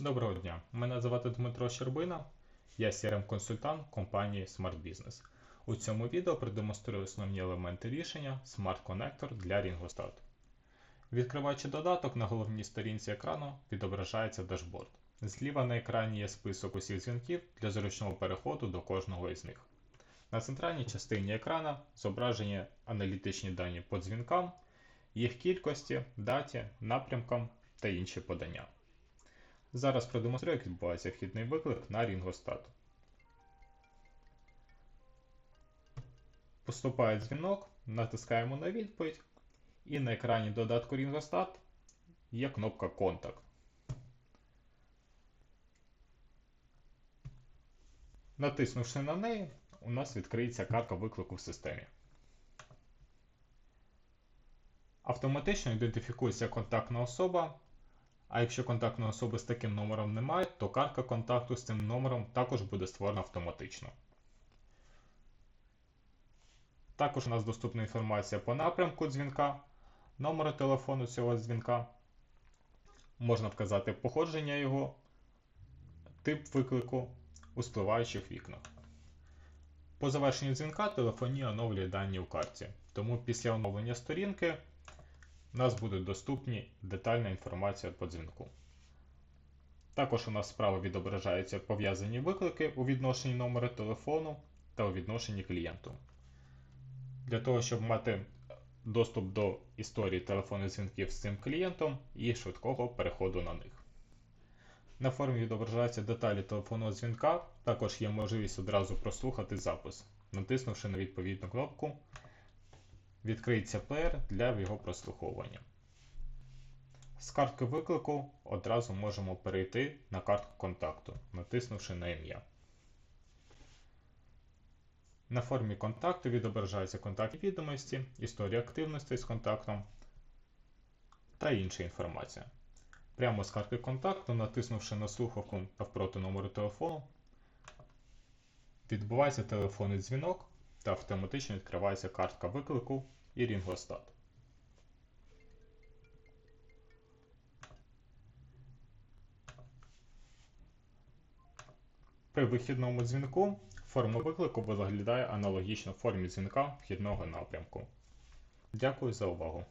Доброго дня, мене звати Дмитро Щербина, я CRM-консультант компанії Smart Business. У цьому відео продемонструю основні елементи рішення Smart Connector для Ringostat. Відкриваючи додаток, на головній сторінці екрану відображається дашборд. Зліва на екрані є список усіх дзвінків для зручного переходу до кожного із них. На центральній частині екрана зображені аналітичні дані по дзвінкам, їх кількості, даті, напрямкам та інші подання. Зараз продемонструю, як відбувається вхідний виклик на Ringostat. Поступає дзвінок, натискаємо на відповідь, і на екрані додатку Ringostat є кнопка Контакт. Натиснувши на неї, у нас відкриється картка виклику в системі. Автоматично ідентифікується контактна особа, а якщо контактної особи з таким номером немає, то картка контакту з цим номером також буде створена автоматично. Також у нас доступна інформація по напрямку дзвінка, номеру телефону цього дзвінка. Можна вказати походження його, тип виклику у спливаючих вікнах. По завершенню дзвінка телефонія оновлює дані у карті, тому після оновлення сторінки нас буде доступні детальна інформація по дзвінку. Також у нас справа відображаються пов'язані виклики у відношенні номера телефону та у відношенні клієнту. Для того, щоб мати доступ до історії телефонних дзвінків з цим клієнтом і швидкого переходу на них. На формі відображаються деталі телефонного дзвінка, також є можливість одразу прослухати запис, натиснувши на відповідну кнопку відкриється плеєр для його прослуховування. З картки виклику одразу можемо перейти на картку контакту, натиснувши на ім'я. На формі контакту відображаються контактні відомості, історія активності з контактом та інша інформація. Прямо з картки контакту, натиснувши на слухавку навпроти номеру телефону, відбувається телефонний дзвінок та автоматично відкривається картка виклику і рінгостат. При вихідному дзвінку форма виклику виглядає аналогічно формі дзвінка вхідного напрямку. Дякую за увагу.